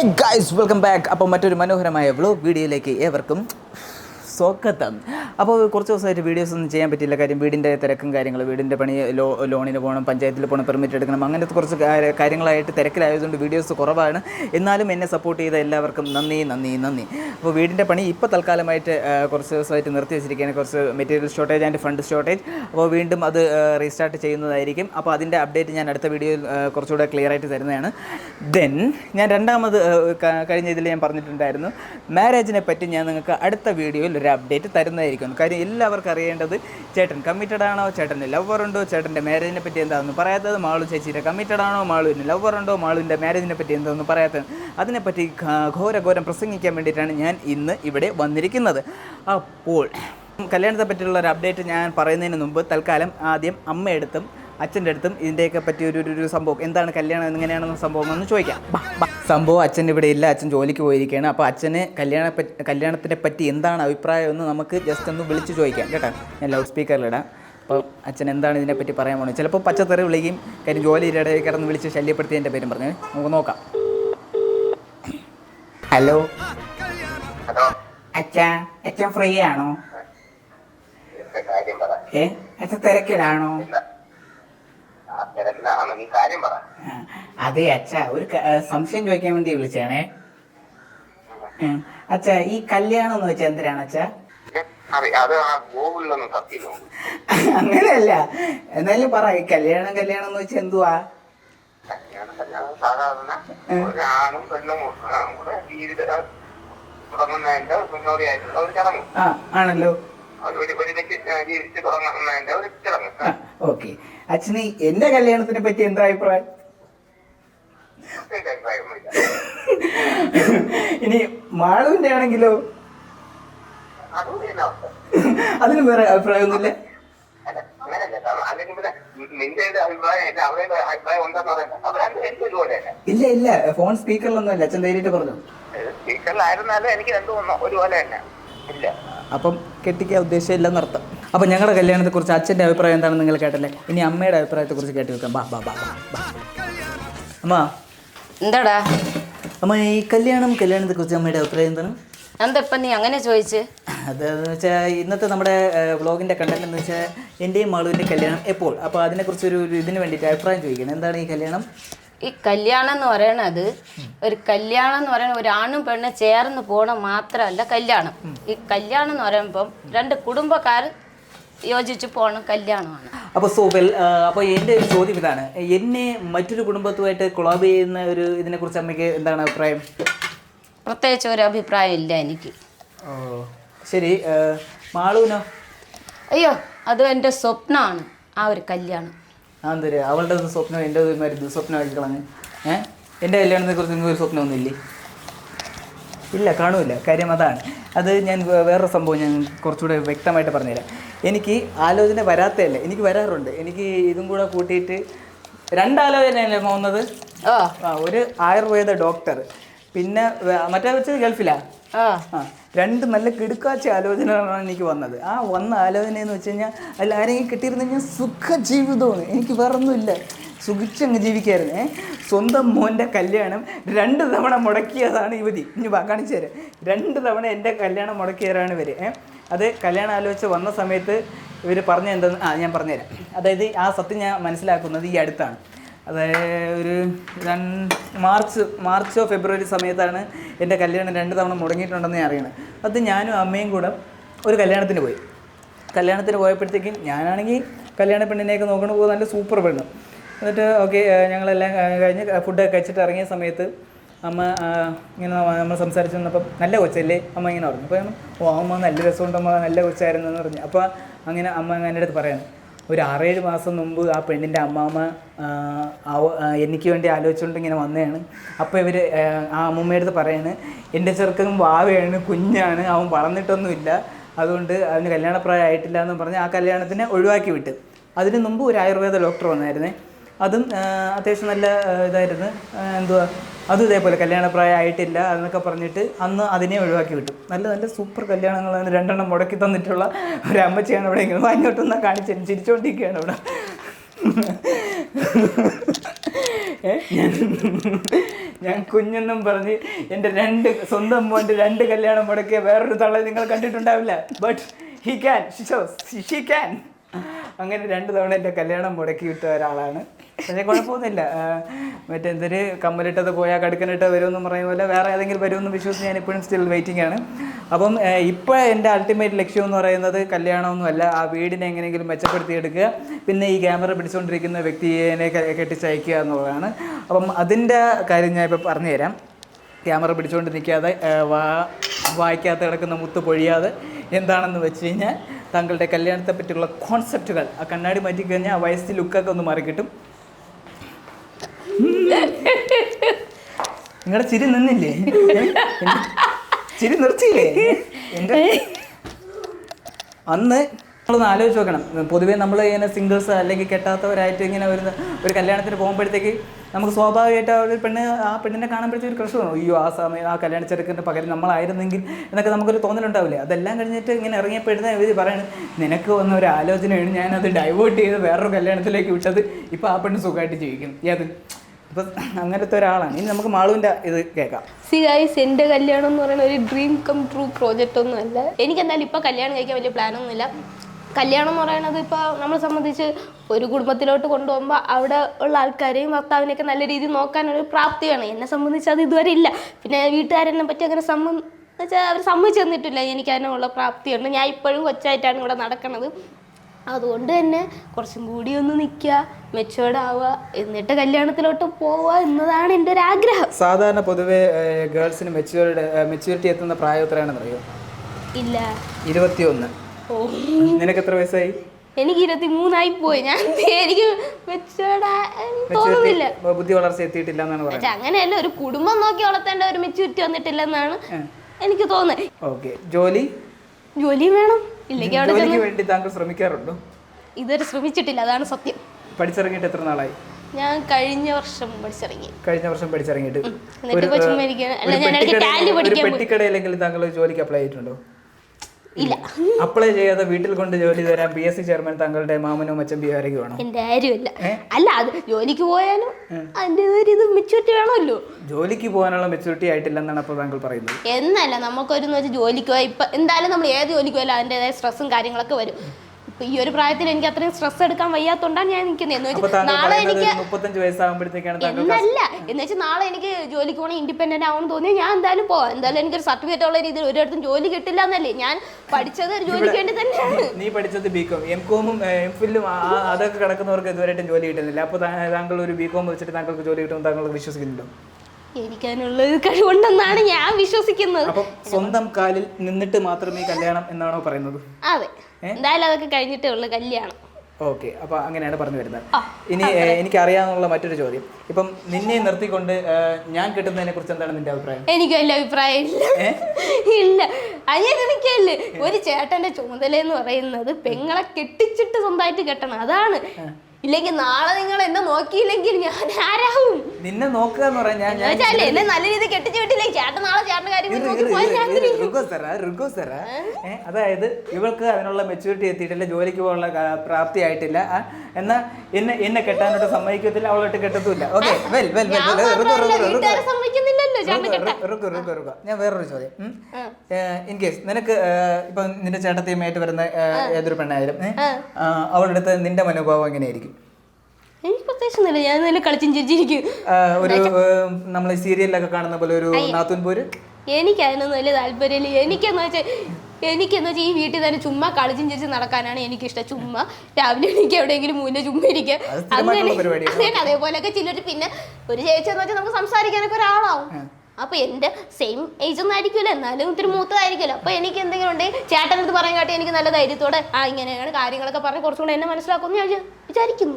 Hey guys welcome back അപ്പോൾ മറ്റൊരു മനോഹരമായ വ്ലോഗ് വീഡിയോയിലേക്ക് ഏവർക്കും സ്വാഗതം അപ്പോൾ കുറച്ച് ദിവസമായിട്ട് വീഡിയോസ് ഒന്നും ചെയ്യാൻ പറ്റില്ല കാര്യം വീടിന്റെ തിരക്കും കാര്യങ്ങൾ വീടിന്റെ പണി ലോ ലോണിന് പോകണം പഞ്ചായത്തിൽ പോകണം പെർമിറ്റ് എടുക്കണം അങ്ങനത്തെ കുറച്ച് കാര്യങ്ങളായിട്ട് തിരക്കിലായതുകൊണ്ട് വീഡിയോസ് കുറവാണ്. എന്നാലും എന്നെ സപ്പോർട്ട് ചെയ്ത എല്ലാവർക്കും നന്ദി നന്ദി നന്ദി. അപ്പോൾ വീടിന്റെ പണി ഇപ്പോൾ തൽക്കാലമായിട്ട് കുറച്ച് ദിവസമായിട്ട് നിർത്തി വെച്ചിരിക്കുകയാണ്. കുറച്ച് material shortage and fund shortage അപ്പോൾ വീണ്ടും അത് റീസ്റ്റാർട്ട് ചെയ്യുന്നതായിരിക്കും. അപ്പോൾ അതിന്റെ അപ്ഡേറ്റ് ഞാൻ അടുത്ത വീഡിയോയിൽ കുറച്ചുകൂടെ ക്ലിയർ ആയിട്ട് തരുന്നതാണ്. ദെൻ ഞാൻ രണ്ടാമത് കഴിഞ്ഞ ഇതിൽ ഞാൻ പറഞ്ഞിട്ടുണ്ടായിരുന്നു. മാരേജിനെ പറ്റി ഞാൻ നിങ്ങൾക്ക് അടുത്ത വീഡിയോയിൽ ഒരു അപ്ഡേറ്റ് തരുന്നതായിരിക്കും. കാര്യം എല്ലാവർക്കും അറിയേണ്ടത് ചേട്ടൻ കമ്മിറ്റഡ് ആണോ ചേട്ടന്റെ ലവർ ഉണ്ടോ ചേട്ടന്റെ മാരേജിനെ പറ്റി എന്താണെന്ന് പറയാത്തത് മാളു ചേച്ചിയുടെ കമ്മിറ്റഡ് ആണോ മാളുവിന് ലവർ ഉണ്ടോ മാളുവിന്റെ മാരേജിനെ പറ്റി എന്താണെന്ന് പറയാത്തത്. അതിനെപ്പറ്റി ഘോരഘോരം പ്രസംഗിക്കാൻ വേണ്ടിയിട്ടാണ് ഞാൻ ഇന്ന് ഇവിടെ വന്നിരിക്കുന്നത്. അപ്പോൾ കല്യാണത്തെ പറ്റിയുള്ള ഒരു അപ്ഡേറ്റ് ഞാൻ പറയുന്നതിന് മുമ്പ് തൽക്കാലം ആദ്യം അമ്മയെടുത്തും അച്ഛന്റെ അടുത്തും ഇതിന്റെയൊക്കെ പറ്റിയ ഒരു ഒരു- സംഭവം. എന്താണ് കല്യാണം എങ്ങനെയാണെന്ന് സംഭവം എന്ന് ചോദിക്കാം. ബാ, ബാ. സംഭവം അച്ഛൻ ഇവിടെ ഇല്ല. അച്ഛൻ ജോലിക്ക് പോയിരിക്കുകയാണ്. അപ്പോൾ അച്ഛന് കല്യാണ പറ്റി കല്യാണത്തിനെ പറ്റി എന്താണ് അഭിപ്രായം എന്ന് നമുക്ക് ജസ്റ്റ് ഒന്ന് വിളിച്ച് ചോദിക്കാം. കേട്ടോ? ഞാൻ ലൗഡ് സ്പീക്കറിലിടാം അപ്പോൾ അച്ഛൻ എന്താണ് ഇതിനെപ്പറ്റി പറയാൻ പോകുന്നത് ചിലപ്പോൾ പച്ചത്തെറി വിളിക്കും കാര്യം ജോലിയുടെ ഇടയിൽ കിടന്ന് വിളിച്ച് ശല്യപ്പെടുത്തി എന്റെ പേരും പറഞ്ഞു. നമുക്ക് നോക്കാം. ഹലോ. ഹലോ. അച്ഛാ അച്ഛൻ ഫ്രീ ആണോ എന്താ കാര്യം പറ. ഏ? അച്ഛൻ തിരക്കിലാണോ ആ തിരക്കിലാണ് നീ കാര്യം പറ ആ, അതെ അച്ഛ ഒരു സംശയം ചോദിക്കാൻ വേണ്ടി വിളിച്ചാണേ അച്ഛ ഈ കല്യാണം എന്ന് വെച്ചാൽ എന്തിനാണ് അച്ഛ? അങ്ങനെയല്ല എന്നാലും പറ ഈ കല്യാണം കല്യാണം എന്ന് വെച്ചാൽ എന്തുവാ? സാധാരണ ഒരാണും പെണ്ണും ആ, കൂടെ ജീവിതം തുടങ്ങുന്നതിന്റെ മുന്നോടിയായിട്ടുള്ള ഒരു ചടങ്ങ്. ആ ആണല്ലോ. ഒരു ഒരു ഒരുമിച്ച് ജീവിച്ച് തുടങ്ങുന്നതിന്റെ ഒരു ചടങ്ങ്. ആ ഓക്കെ. അച്ഛന് എന്റെ കല്യാണത്തിനെ പറ്റി എന്താ അഭിപ്രായം? ഇനി മാളുവിന്റെ ആണെങ്കിലോ? അതിന് വേറെ അഭിപ്രായമൊന്നുമില്ല. ഇല്ല ഇല്ല. ഇല്ല ഫോൺ സ്പീക്കറിലൊന്നും അല്ല അച്ഛൻ ധൈര്യമായിട്ട് പറഞ്ഞു. സ്പീക്കറിലായിരുന്നാലും എനിക്ക് രണ്ടു ഒന്ന് ഒരുപോലെ തന്നെ. ഇല്ല. അപ്പം കെട്ടിക്കാൻ ഉദ്ദേശം അർത്ഥം അപ്പം ഞങ്ങളുടെ കല്യാണത്തെക്കുറിച്ച് അച്ഛന്റെ അഭിപ്രായം എന്താണെന്ന് നിങ്ങൾ കേട്ടല്ലേ? ഇനി അമ്മയുടെ അഭിപ്രായത്തെക്കുറിച്ച് കേട്ട് വെക്കാം. ബാ ബാ ബാ ബാ അമ്മ. എന്താടാ? അമ്മ ഈ കല്യാണം കല്യാണത്തെക്കുറിച്ച് അമ്മയുടെ അഭിപ്രായം എന്താണ്? എന്താ ഇപ്പം നീ അങ്ങനെ ചോദിച്ച്? അത് വെച്ചാൽ ഇന്നത്തെ നമ്മുടെ വ്ളോഗിന്റെ കണ്ടന്റ് എന്ന് വെച്ചാൽ എന്റെയും മാളുവിന്റെ കല്യാണം എപ്പോൾ? അപ്പോൾ അതിനെക്കുറിച്ച് ഒരു ഒരു ഇതിന് വേണ്ടിയിട്ട് അഭിപ്രായം ചോദിക്കണം. എന്താണ് ഈ കല്യാണം? ഈ കല്യാണം എന്ന് പറയണത് ഒരു കല്യാണം എന്ന് പറയുന്നത് ഒരു ആണും പെണ്ണും ചേർന്ന് പോണ മാത്രമല്ല കല്യാണം. ഈ കല്യാണം എന്ന് പറയുമ്പം രണ്ട് കുടുംബക്കാർ യോജിച്ച് പോണ കല്യാണമാണ്. അപ്പോൾ സോബൽ അപ്പോൾ എന്റെ ഒരു ചോദ്യം ഇതാണ്. എന്നെ മറ്റൊരു കുടുംബത്തുമായിട്ട് കൊളാബ് ചെയ്യുന്ന ഒരു ഇതിനെക്കുറിച്ച് അമ്മയ്ക്ക് എന്താണ് അഭിപ്രായം? പ്രത്യേകിച്ച് ഒരു അഭിപ്രായം ഇല്ല എനിക്ക്. ഓ. ശരി മാളൂനോ? മാളുവിനോ അയ്യോ അത് എന്റെ സ്വപ്നമാണ് ആ ഒരു കല്യാണം. ആ എന്തര് അവളുടെ സ്വപ്നം എന്റെ ഒരു കളഞ്ഞ്. ഏഹ് എന്റെ കല്യാണത്തെ കുറിച്ച് നിങ്ങൾക്ക് ഒരു സ്വപ്നമൊന്നുമില്ലേ? ഇല്ല കാണൂല കാര്യം അതാണ്. അത് ഞാൻ വേറെ വേറൊരു സംഭവം ഞാൻ കുറച്ചുകൂടെ വ്യക്തമായിട്ട് പറഞ്ഞുതരാം. എനിക്ക് ആലോചന വരാത്തതല്ല? എനിക്ക് വരാറുണ്ട്. എനിക്ക് ഇതും കൂടെ കൂട്ടിയിട്ട് രണ്ടാലോചനയല്ലേ പോകുന്നത് ആ. ഒരു ആയുർവേദ ഡോക്ടർ. പിന്നെ മറ്റേ വെച്ചത് ഗൾഫിലാ? ആ. രണ്ട് നല്ല കിടുക്കാച്ച ആലോചനകളാണ് എനിക്ക് വന്നത്. ആ വന്ന ആലോചന എന്ന് വെച്ച് കഴിഞ്ഞാൽ അതിൽ ആരെങ്കിലും കിട്ടിയിരുന്നെങ്കിൽ സുഖ ജീവിതമാണ് എനിക്ക് വേറൊന്നുമില്ല. സുഖിച്ചങ്ങ് ജീവിക്കായിരുന്നേ. സ്വന്തം മോന്റെ കല്യാണം രണ്ട് തവണ മുടക്കിയതാണ് യുവതി. ഇനി കാണിച്ചു തരാം. രണ്ട് തവണ എന്റെ കല്യാണം മുടക്കിയവരാണ് ഇവർ അത് കല്യാണം ആലോചിച്ച് വന്ന സമയത്ത് ഇവർ പറഞ്ഞ എന്തെന്ന് ആ ഞാൻ പറഞ്ഞുതരാം. അതായത് ആ സത്യം ഞാൻ മനസ്സിലാക്കുന്നത് ഈ അടുത്താണ്. അതായത് ഒരു മാർച്ച് മാർച്ചോ ഫെബ്രുവരി സമയത്താണ് എന്റെ കല്യാണം രണ്ട് തവണ മുടങ്ങിയിട്ടുണ്ടെന്ന് ഞാൻ അറിയണത് അത് ഞാനും അമ്മയും കൂടെ ഒരു കല്യാണത്തിന് പോയി. കല്യാണത്തിന് പോയപ്പോഴത്തേക്കും ഞാനാണെങ്കിൽ കല്യാണ പെണ്ണിനെയൊക്കെ നോക്കണ പോകുന്ന നല്ല സൂപ്പർ പെണ്ണ്. എന്നിട്ട് ഓക്കെ ഞങ്ങളെല്ലാം കഴിഞ്ഞ് ഫുഡൊക്കെ കഴിച്ചിട്ട് ഇറങ്ങിയ സമയത്ത് അമ്മ ഇങ്ങനെ നമ്മൾ സംസാരിച്ചു വന്നപ്പം നല്ല കൊച്ചല്ലേ? അമ്മ ഇങ്ങനെ പറഞ്ഞു. അപ്പോൾ ഓ അമ്മ നല്ല രസമുണ്ട് അമ്മ നല്ല കൊച്ചായിരുന്നു എന്ന് പറഞ്ഞു. അപ്പോൾ അങ്ങനെ അമ്മ എന്റെ അടുത്ത് പറയാണ്. ഒരു ആറേഴ് മാസം മുമ്പ് ആ പെണ്ണിന്റെ അമ്മാമ്മ എനിക്ക് വേണ്ടി ആലോചിച്ചുകൊണ്ട് ഇങ്ങനെ വന്നതാണ് അപ്പോൾ ഇവർ ആ അമ്മൂമ്മയടുത്ത് പറയാണ് എന്റെ ചെറുക്കൻ വാവയാണ് കുഞ്ഞാണ് അവൻ വളർന്നിട്ടൊന്നുമില്ല. അതുകൊണ്ട് അവന് കല്യാണപ്രായം ആയിട്ടില്ല എന്ന് പറഞ്ഞ് ആ കല്യാണത്തിനെ ഒഴിവാക്കി വിട്ട്. അതിന് മുമ്പ് ഒരു ആയുർവേദ ഡോക്ടർ വന്നായിരുന്നേ. അതും അത്യാവശ്യം നല്ല ഇതായിരുന്നു. എന്തുവാ അതും ഇതേപോലെ കല്യാണപ്രായം ആയിട്ടില്ല എന്നൊക്കെ പറഞ്ഞിട്ട് അന്ന് അതിനെ ഒഴിവാക്കി വിട്ടു. നല്ല നല്ല സൂപ്പർ കല്യാണങ്ങൾ രണ്ടെണ്ണം മുടക്കി തന്നിട്ടുള്ള ഒരു അമ്മച്ചിയാണ് ഇവിടെ ഇങ്ങനെ വാങ്ങിയോട്ടൊന്ന് കാണിച്ചു ചിരിച്ചുകൊണ്ടിരിക്കുകയാണ് ഇവിടെ. ഞാൻ കുഞ്ഞെന്നും പറഞ്ഞ് എന്റെ രണ്ട് സ്വന്തം മോന്റെ രണ്ട് കല്യാണം മുടക്കിയ വേറൊരു തള്ളെ നിങ്ങൾ കണ്ടിട്ടുണ്ടാവില്ല. But he can she can അങ്ങനെ രണ്ട് തവണ എന്റെ കല്യാണം മുടക്കി വിട്ട ഒരാളാണ്. പക്ഷേ കുഴപ്പമൊന്നുമില്ല. മറ്റെന്തൊരു കമ്മലിട്ടത് പോയാൽ കടുക്കനിട്ടത് വരുമെന്ന് പറയുന്ന പോലെ വേറെ ഏതെങ്കിലും വരുമെന്ന് വിശ്വസിച്ച് ഞാൻ ഇപ്പോഴും സ്റ്റിൽ വെയിറ്റിംഗ് ആണ്. അപ്പം ഇപ്പോൾ എന്റെ അൾട്ടിമേറ്റ് ലക്ഷ്യം എന്ന് പറയുന്നത് കല്യാണമൊന്നുമല്ല ആ വീടിനെ എങ്ങനെയെങ്കിലും മെച്ചപ്പെടുത്തിയെടുക്കുക. പിന്നെ ഈ ക്യാമറ പിടിച്ചുകൊണ്ടിരിക്കുന്ന വ്യക്തിയെ കെട്ടിച്ചയക്കുക എന്നുള്ളതാണ്. അപ്പം അതിന്റെ കാര്യം ഞാൻ ഇപ്പോൾ പറഞ്ഞുതരാം. ക്യാമറ പിടിച്ചുകൊണ്ട് നിൽക്കാതെ വാ വായിക്കാത്ത കിടക്കുന്ന മുത്ത് പൊഴിയാതെ എന്താണെന്ന് വെച്ച് കഴിഞ്ഞാൽ താങ്കളുടെ കല്യാണത്തെ പറ്റിയുള്ള കോൺസെപ്റ്റുകൾ ആ കണ്ണാടി മാറ്റി കഴിഞ്ഞാൽ ആ വയസ്സിൽ ലുക്കൊക്കെ ഒന്ന് മാറി കിട്ടും. നിങ്ങളുടെ ചിരി നിന്നില്ലേ? ചിരി നിർത്തിയില്ലേ? എന്റെ അന്ന് നമ്മളൊന്ന് ആലോചിച്ച് നോക്കണം. പൊതുവേ നമ്മൾ ഇങ്ങനെ സിംഗിൾസ് അല്ലെങ്കിൽ കെട്ടാത്തവരായിട്ട് ഇങ്ങനെ വരുന്ന ഒരു കല്യാണത്തിന് പോകുമ്പോഴത്തേക്ക് നമുക്ക് സ്വാഭാവികമായിട്ട് ഒരു പെണ്ണ് ആ പെണ്ണിനെ കാണുമ്പോഴത്തേക്ക് ഒരു ക്രഷ് തോന്നും അയ്യോ ആ സമയം ആ കല്യാണ ചെറുക്കന്റെ പകരം നമ്മളായിരുന്നെങ്കിൽ എന്നൊക്കെ നമുക്കൊരു തോന്നലുണ്ടാവില്ലേ? അതെല്ലാം കഴിഞ്ഞിട്ട് ഇങ്ങനെ ഇറങ്ങിയപ്പോഴത്തെ ഇവർ പറയുന്നത് നിനക്ക് വന്ന ഒരു ആലോചനയാണ് ഞാനത് ഡൈവേർട്ട് ചെയ്ത് വേറൊരു കല്യാണത്തിലേക്ക് വിട്ടത്. ഇപ്പോൾ ആ പെണ്ണ് സുഖമായിട്ട് ജീവിക്കും. ഏത് അപ്പം അങ്ങനത്തെ ഒരാളാണ്. ഇനി നമുക്ക് മാളുവിന്റെ ഇത് കേൾക്കാം. സി ഗൈസ് എന്റെ കല്യാണം എന്ന് പറയുന്ന ഒരു ഡ്രീം കം ട്രൂ പ്രോജക്റ്റ് ഒന്നും അല്ല. എനിക്ക് എന്തായാലും ഇപ്പോൾ കല്യാണം കഴിക്കാൻ വലിയ പ്ലാനൊന്നുമില്ല കല്യാണം എന്ന് പറയുന്നത് ഇപ്പോൾ നമ്മളെ സംബന്ധിച്ച് ഒരു കുടുംബത്തിലോട്ട് കൊണ്ടുപോകുമ്പോൾ അവിടെ ഉള്ള ആൾക്കാരെയും ഭർത്താവിനെയൊക്കെ നല്ല രീതിയിൽ നോക്കാനൊരു പ്രാപ്തിയാണ്. എന്നെ സംബന്ധിച്ച് അത് ഇതുവരെ ഇല്ല. പിന്നെ വീട്ടുകാരെന്നെ പറ്റി അങ്ങനെ സംബന്ധം വെച്ചാൽ അവർ സമ്മതിച്ചു തന്നിട്ടില്ല. എനിക്ക് അതിനുള്ള പ്രാപ്തിയുണ്ട്. ഞാൻ ഇപ്പോഴും കൊച്ചായിട്ടാണ് ഇവിടെ നടക്കുന്നത് അതുകൊണ്ട് തന്നെ കുറച്ചും കൂടി ഒന്ന് നിൽക്കുക മെച്ചുവേർഡ് ആവുക എന്നിട്ട് കല്യാണത്തിലോട്ട് പോവുക എന്നതാണ് എന്റെ ഒരു ആഗ്രഹം. സാധാരണ പൊതുവേ ഗേൾസിന് മെച്യൂരിറ്റി മെച്യൂരിറ്റി എത്തുന്ന പ്രായം എത്രയാണെന്ന് അറിയോ ഇല്ല. ഇരുപത്തിയൊന്ന്. നിനക്ക് എത്ര വയസ്സായി? എനിക്ക് ഇരുപത്തി മൂന്നായി പോയി. ഞാൻ എനിക്ക് തോന്നുന്നില്ല. ബുദ്ധി വളർച്ച എത്തിയിട്ടില്ല എന്നാണ് പറയുന്നത്. അങ്ങനെയല്ല ഒരു കുടുംബം നോക്കി വളർത്തേണ്ട ഒരു മെച്യൂരിറ്റി വന്നിട്ടില്ലെന്നാണ് എനിക്ക് തോന്നുന്നത്. ഓക്കെ. ജോലി? ജോലിയും വേണം. ഇല്ലെങ്കിൽ അവിടെ വേണ്ടി താങ്കൾ ശ്രമിക്കാറുണ്ടോ? ഇതുവരെ ശ്രമിച്ചിട്ടില്ല. അതാണ് സത്യം. പഠിച്ചിറങ്ങിയിട്ട് എത്ര നാളായി? ഞാൻ കഴിഞ്ഞ വർഷം പഠിച്ചിറങ്ങി. കഴിഞ്ഞ വർഷം പഠിച്ചിറങ്ങിയിട്ട്. താങ്കൾ ജോലിക്ക് അപ്ലൈ ചെയ്തിട്ടുണ്ടോ? ഇല്ല. അപ്ലൈ ചെയ്യാതെ വീട്ടിൽ കൊണ്ട് ജോലി തരാൻ പി എസ് സി ചെയർമാൻ താങ്കളുടെ മാമനോ മച്ചമ്പിയോ ആരെങ്കിലും ആണോ എന്റെ അല്ല അത് ജോലിക്ക് പോയാലും അതിന്റെ ഒരു ഇത് വേണമല്ലോ. ജോലിക്ക് പോകാനുള്ള മെച്ചൂരിറ്റി ആയിട്ടില്ലെന്നാണ് അപ്പോൾ താങ്കൾ പറയുന്നത്. എന്നല്ല നമുക്കൊരു ജോലിക്ക് പോയാൽ ഇപ്പം എന്തായാലും നമ്മൾ ഏത് ജോലിക്ക് പോയാലും അതിന്റെതായ സ്ട്രെസ്സും കാര്യങ്ങളൊക്കെ വരും. ഈ ഒരു പ്രായത്തിൽ എനിക്ക് അത്രയും സ്ട്രെസ് എടുക്കാൻ വയ്യാത്തോണ്ടാണ് ഞാൻ നിൽക്കുന്നത് എന്ന് വെച്ചാൽ നാളെ എനിക്ക് മുപ്പത്തഞ്ച് വയസ്സാകുമ്പോഴത്തേക്കാണ് എന്നല്ല എന്ന് വെച്ചാൽ നാളെ എനിക്ക് ജോലിക്ക് പോകണം ഇൻഡിപെൻഡന്റ് ആവണം തോന്നി ഞാൻ എന്തായാലും പോവാം. എന്തായാലും എനിക്കൊരു സർട്ടിഫിക്കറ്റ് ഉള്ള രീതിയിൽ ഒരിടത്തും ജോലി കിട്ടില്ല എന്നല്ലേ. ഞാൻ പഠിച്ചത് ഒരു ജോലിക്ക് വേണ്ടി തന്നെയാണ്. നീ പഠിച്ചത് ബികോം എം കോമും എം ഫില്ലും അതൊക്കെ കിടക്കുന്നവർക്ക് ഇതുവരെയായിട്ടും ജോലി കിട്ടുന്നില്ല അപ്പോൾ താങ്കൾ ഒരു ബികോം വെച്ചിട്ട് താങ്കൾക്ക് ജോലി കിട്ടുമെന്ന് താങ്കൾ വിശ്വസിക്കുന്നുണ്ടോ? എനിക്കതിനുള്ള ഒരു കഴിവുണ്ടെന്നാണ് ഞാൻ വിശ്വസിക്കുന്നത്. സ്വന്തം കാലിൽ നിന്നിട്ട് മാത്രമേ കല്യാണം എന്നാണോ പറയുന്നത്? അതെ. എന്തായാലും അതൊക്കെ കഴിഞ്ഞിട്ടേ ഉള്ളു കല്യാണം. ഓക്കെ അപ്പൊ അങ്ങനെയാണ് പറഞ്ഞു വരുന്നത്. ഇനി എനിക്ക് എനിക്കറിയാവുന്ന മറ്റൊരു ചോദ്യം. ഇപ്പം നിന്നെ നിർത്തിക്കൊണ്ട് ഞാൻ കിട്ടുന്നതിനെ കുറിച്ച് എന്താണ് നിന്റെ അഭിപ്രായം? എനിക്ക് വലിയ അഭിപ്രായം ഇല്ല. ഇല്ല. അയ്യത് എനിക്കല്ലേ ഒരു ചേട്ടന്റെ ചുമതല എന്ന് പറയുന്നത് പെങ്ങളെ കെട്ടിച്ചിട്ട് സ്വന്തമായിട്ട് കെട്ടണം. അതാണ് ഇല്ലെങ്കിൽ നാളെ നിങ്ങൾ എന്നെ നോക്കിയില്ലെങ്കിൽ ഞാൻ ആരാവും? നിന്നെ നോക്കുക എന്ന് പറയാൻ ഞാൻ ഞാൻ എന്നെ നല്ല രീതി കെട്ടിച്ച് വിട്ടില്ലേ? ചേട്ടൻ നാളെ ചേട്ടന്റെ കാര്യം. അതായത് ഇവൾക്ക് അതിനുള്ള മെച്ചൂരിറ്റി എത്തിയിട്ടില്ല ജോലിക്ക് പോകാനുള്ള പ്രാപ്തി ആയിട്ടില്ല. എന്നാ എന്നെ എന്നെ കെട്ടാനോട്ട് സമ്മതിക്കത്തില്ല അവളോട്ട് കെട്ടത്തുമില്ല. ഓക്കെ വെൽ വെൽ വെൽ ഞാൻ ഞാൻ വേറൊരു ചോദ്യം. ഇൻ കേസ് നിനക്ക് ഇപ്പൊ നിന്റെ ചേട്ടത്തിയുമായിട്ട് വരുന്ന ഏതൊരു പെണ്ണായാലും അവളുടെ അടുത്ത് നിന്റെ മനോഭാവം എങ്ങനെയായിരിക്കും? എനിക്ക് പ്രത്യേകിച്ചൊന്നുമില്ല. ഞാൻ നല്ല കളിച്ചും ചിരിച്ചിരിക്കും. ഒരു നമ്മൾ സീരിയലിലൊക്കെ കാണുന്ന പോലെ ഒരു നാത്തൂൻ പോര് എനിക്ക് അതിനൊന്നും വലിയ താല്പര്യമില്ല. എനിക്കെന്ന് വെച്ചാൽ എനിക്കെന്ന് വെച്ചാൽ ഈ വീട്ടിൽ തന്നെ ചുമ്മാ കളിച്ചും ചിരിച്ച് നടക്കാനാണ് എനിക്കിഷ്ടം. ചുമ്മാ രാവിലെ എനിക്ക് എവിടെയെങ്കിലും മൂന്നെ ചുമ്മാ ഇരിക്കുക പരിപാടിയാണ്. അങ്ങനെ അതേപോലെയൊക്കെ ചിലർ പിന്നെ ഒരു ചേച്ചി എന്ന് വെച്ചാൽ നമുക്ക് സംസാരിക്കാനൊക്കെ ഒരാളാവും. അപ്പൊ എന്റെ സെയിം ഏജ് ഒന്നും ആയിരിക്കുമല്ലോ എന്നാലും ഇത്തിരി മൂത്തതായിരിക്കുമല്ലോ അപ്പൊ എനിക്ക് എന്തെങ്കിലും ഉണ്ടെങ്കിൽ ചേട്ടന്റെ അടുത്ത് പറയാൻ കാട്ടി എനിക്ക് നല്ല ധൈര്യത്തോടെ ആ ഇങ്ങനെയാണ് കാര്യങ്ങളൊക്കെ പറഞ്ഞ് കുറച്ചുകൂടെ എന്നെ മനസ്സിലാക്കുമെന്ന് ഞാൻ വിചാരിക്കുന്നു.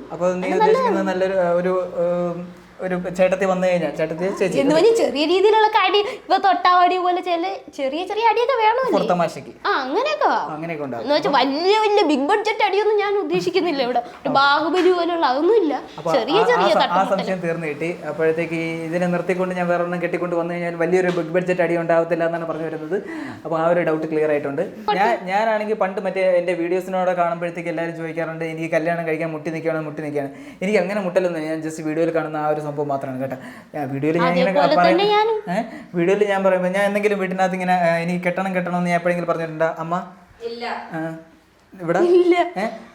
ഒരു ചേട്ടത്തി വന്നു കഴിഞ്ഞാൽ ചേട്ടത്തി ചേച്ചി. എന്ന് പറഞ്ഞാൽ ചെറിയ രീതിയിലുള്ള അടി ഇപ്പൊ തൊട്ടാവാടി പോലെ ചില ചെറിയ ചെറിയ അടിയൊക്കെ വേണമല്ലേ? പുറത്തമാശക്ക് ആ അങ്ങനെയൊക്കെ. അങ്ങനെയൊക്കെ ഉണ്ടാവും. എന്ന് വെച്ചാൽ വലിയ വലിയ ബിഗ് ബഡ്ജറ്റ് അടിയൊന്നും ഞാൻ ഉദ്ദേശിക്കുന്നില്ല ഇവിടെ. ഒരു ബാഹുബലി പോലുള്ള അതൊന്നും ഇല്ല ചെറിയ ചെറിയ ആ സംശയം തീർന്നു കിട്ടി. അപ്പോഴത്തേക്ക് ഇതിനെ നിർത്തിക്കൊണ്ട് ഞാൻ വേറെ ഒന്നും കെട്ടിക്കൊണ്ട് വന്നു കഴിഞ്ഞാൽ വലിയൊരു ബിഗ് ബഡ്ജറ്റ് അടി ഉണ്ടാവത്തില്ല എന്നാണ് പറഞ്ഞു വരുന്നത്. അപ്പോൾ ആ ഒരു ഡൗട്ട് ക്ലിയർ ആയിട്ടുണ്ട്. ഞാൻ ഞാനാണെങ്കിൽ പണ്ട് മറ്റേ എന്റെ വീഡിയോസിനോടെ കാണുമ്പോഴത്തേക്ക് എല്ലാവരും ചോദിക്കാറുണ്ട് എനിക്ക് കല്യാണം കഴിക്കാൻ മുട്ടി നിൽക്കുകയാണ് മുട്ടി നിൽക്കുകയാണ്. എനിക്ക് അങ്ങനെ മുട്ടലൊന്നും ഞാൻ ജസ്റ്റ് വീഡിയോയിൽ കാണുന്ന ആ ഒരു സംഭവം മാത്രമാണ് കേട്ടോ. വീഡിയോയിൽ ഞാൻ ഇങ്ങനെ വീഡിയോയിൽ ഞാൻ പറയുമ്പോൾ ഞാൻ എന്തെങ്കിലും വീട്ടിനകത്ത് ഇങ്ങനെ എനിക്ക് കെട്ടണം കെട്ടണം എന്ന് ഞാൻ എപ്പോഴെങ്കിലും പറഞ്ഞിട്ടുണ്ടോ? അമ്മ? ഇവിടെ?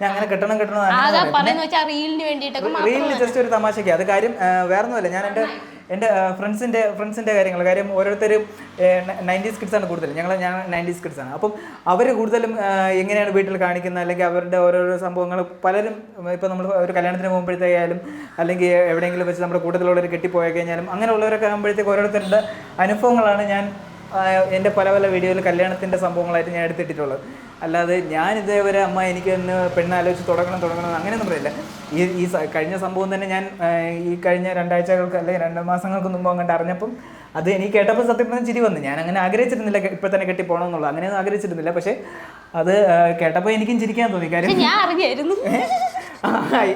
ഞാൻ അങ്ങനെ കെട്ടണം കെട്ടണം റീലിന് ജസ്റ്റ് ഒരു തമാശയ്ക്ക്. അത് കാര്യം വേറെ ഒന്നുമല്ല ഞാൻ എന്റെ എന്റെ ഫ്രണ്ട്സിന്റെ ഫ്രണ്ട്സിന്റെ കാര്യങ്ങൾ. കാര്യം ഓരോരുത്തരും നയന്റീസ് കിഡ്സ് ആണ് കൂടുതൽ ഞങ്ങൾ ഞാൻ നയന്റീസ് കിഡ്സ് ആണ്. അപ്പം അവർ കൂടുതലും എങ്ങനെയാണ് വീട്ടിൽ കാണിക്കുന്നത്? അല്ലെങ്കിൽ അവരുടെ ഓരോരോ സംഭവങ്ങൾ പലരും ഇപ്പോൾ നമ്മൾ ഒരു കല്യാണത്തിന് പോകുമ്പോഴത്തേക്കായാലും അല്ലെങ്കിൽ എവിടെയെങ്കിലും വെച്ച് നമ്മുടെ കൂട്ടത്തിലുള്ളവർ കെട്ടിപ്പോയി കഴിഞ്ഞാലും അങ്ങനെയുള്ളവരൊക്കെ ആകുമ്പോഴത്തേക്ക് ഓരോരുത്തരുടെ അനുഭവങ്ങളാണ് ഞാൻ എന്റെ പല പല വീഡിയോയിൽ കല്യാണത്തിന്റെ സംഭവങ്ങളായിട്ട് ഞാൻ എടുത്തിട്ടുള്ളത്. അല്ലാതെ ഞാൻ ഇതേവരെ അമ്മ എനിക്ക് തന്നെ പെണ്ണാലോചിച്ച് തുടങ്ങണം തുടങ്ങണം അങ്ങനെയൊന്നും പറയില്ല. ഈ ഈ കഴിഞ്ഞ സംഭവം തന്നെ ഞാൻ ഈ കഴിഞ്ഞ രണ്ടാഴ്ചകൾക്ക് അല്ലെങ്കിൽ രണ്ട് മാസങ്ങൾക്ക് മുമ്പ് അങ്ങോട്ട് അറിഞ്ഞപ്പം അത് എനിക്ക് കേട്ടപ്പോൾ സത്യം പറഞ്ഞാൽ ചിരി വന്നു. ഞാൻ അങ്ങനെ ആഗ്രഹിച്ചിരുന്നില്ല ഇപ്പം തന്നെ കെട്ടി പോകണമെന്നുള്ളൂ അങ്ങനെയൊന്നും ആഗ്രഹിച്ചിരുന്നില്ല. പക്ഷേ അത് കേട്ടപ്പോൾ എനിക്കും ചിരിക്കാൻ തോന്നി. കാര്യം ഞാൻ അറിഞ്ഞായിരുന്നു ആ,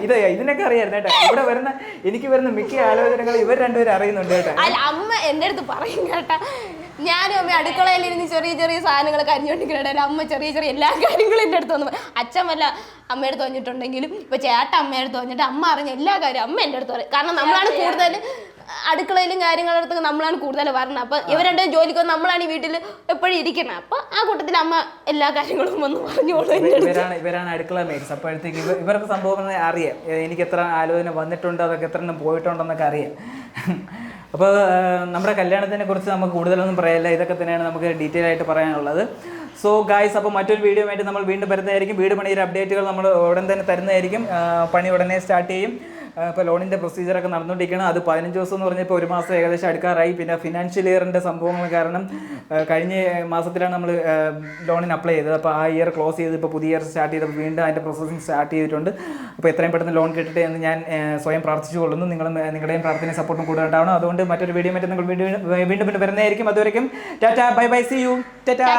ഇത് ഇതിനൊക്കെ അറിയായിരുന്നു കേട്ടോ. ഇവിടെ വരുന്ന എനിക്ക് വരുന്ന മിക്ക ആലോചനകൾ ഇവർ രണ്ടുപേരും അറിയുന്നുണ്ട് കേട്ടോ. അമ്മ എന്റെ അടുത്ത് പറയും കേട്ടാ. ഞാനും അമ്മ അടുക്കളയിൽ ഇരുന്ന് ചെറിയ ചെറിയ സാധനങ്ങളൊക്കെ അരിഞ്ഞുകൊണ്ടിരിക്കണ അമ്മ ചെറിയ ചെറിയ എല്ലാ കാര്യങ്ങളും എന്റെ അടുത്ത് വന്നു അച്ഛൻ വല്ല അമ്മയുടെ തോന്നിട്ടുണ്ടെങ്കിലും ഇപ്പൊ ചേട്ടൻ അമ്മയുടെ തോന്നിട്ട് അമ്മ അറിഞ്ഞ എല്ലാ കാര്യവും അമ്മ എന്റെ അടുത്ത് പറയും. കാരണം നമ്മളാണ് കൂടുതൽ അടുക്കളയിലും അടുത്ത് നമ്മളാണ് കൂടുതൽ വരണം അപ്പൊ ഇവരുടെ രണ്ടും ജോലിക്ക് വന്ന് നമ്മളാണ് ഈ വീട്ടിൽ എപ്പോഴും ഇരിക്കണം അപ്പൊ ആ കൂട്ടത്തിൽ അമ്മ എല്ലാ കാര്യങ്ങളും വന്ന് പറഞ്ഞോളൂ ഇവരാണ് ഇവരാണ് അടുക്കള മേറ്റ്സ് അപ്പോഴത്തേക്ക് ഇവ ഇവർക്ക് സംഭവം അറിയാം. എനിക്ക് എത്ര ആലോചന വന്നിട്ടുണ്ട് അതൊക്കെ എത്ര പോയിട്ടുണ്ടെന്നൊക്കെ അറിയാം. അപ്പോൾ നമ്മുടെ കല്യാണത്തിനെ കുറിച്ച് നമുക്ക് കൂടുതലൊന്നും പറയാനില്ല ഇതൊക്കെ തന്നെയാണ് നമുക്ക് ഡീറ്റെയിൽ ആയിട്ട് പറയാനുള്ളത്. സോ ഗായ്സ് അപ്പോൾ മറ്റൊരു വീഡിയോ ആയിട്ട് നമ്മൾ വീണ്ടും വരുന്നതായിരിക്കും. വീട് പണിയുടെ അപ്ഡേറ്റുകൾ നമ്മൾ ഉടൻ തന്നെ തരുന്നതായിരിക്കും. പണി ഉടനെ സ്റ്റാർട്ട് ചെയ്യും. ഇപ്പോൾ ലോണിന്റെ പ്രൊസീജിയറൊക്കെ നടന്നുകൊണ്ടിരിക്കുകയാണ് അത് പതിനഞ്ച് ദിവസം എന്ന് പറഞ്ഞപ്പോൾ ഒരു മാസം ഏകദേശം അടുക്കാറായി. പിന്നെ ഫിനാൻഷ്യൽ ഇയറിന്റെ സംഭവങ്ങൾ കാരണം കഴിഞ്ഞ മാസത്തിലാണ് നമ്മൾ ലോണിന് അപ്ലൈ ചെയ്തത്. അപ്പോൾ ആ ഇയർ ക്ലോസ് ചെയ്ത് ഇപ്പോൾ പുതിയ ഇയർ സ്റ്റാർട്ട് ചെയ്തപ്പോൾ വീണ്ടും അതിന്റെ പ്രോസസ്സിങ് സ്റ്റാർട്ട് ചെയ്തിട്ടുണ്ട്. അപ്പോൾ എത്രയും പെട്ടെന്ന് ലോൺ കിട്ടട്ടെ എന്ന് ഞാൻ സ്വയം പ്രാർത്ഥിച്ചു കൊള്ളുന്നു നിങ്ങളും നിങ്ങളുടെയും പ്രാർത്ഥനയും സപ്പോർട്ടും കൂടുതൽ ഉണ്ടാവണം. അതുകൊണ്ട് മറ്റൊരു വീഡിയോ മറ്റും നിങ്ങൾ വീണ്ടും വീണ്ടും വരുന്നതായിരിക്കും. അതുവരെയും tata bye bye see you tata.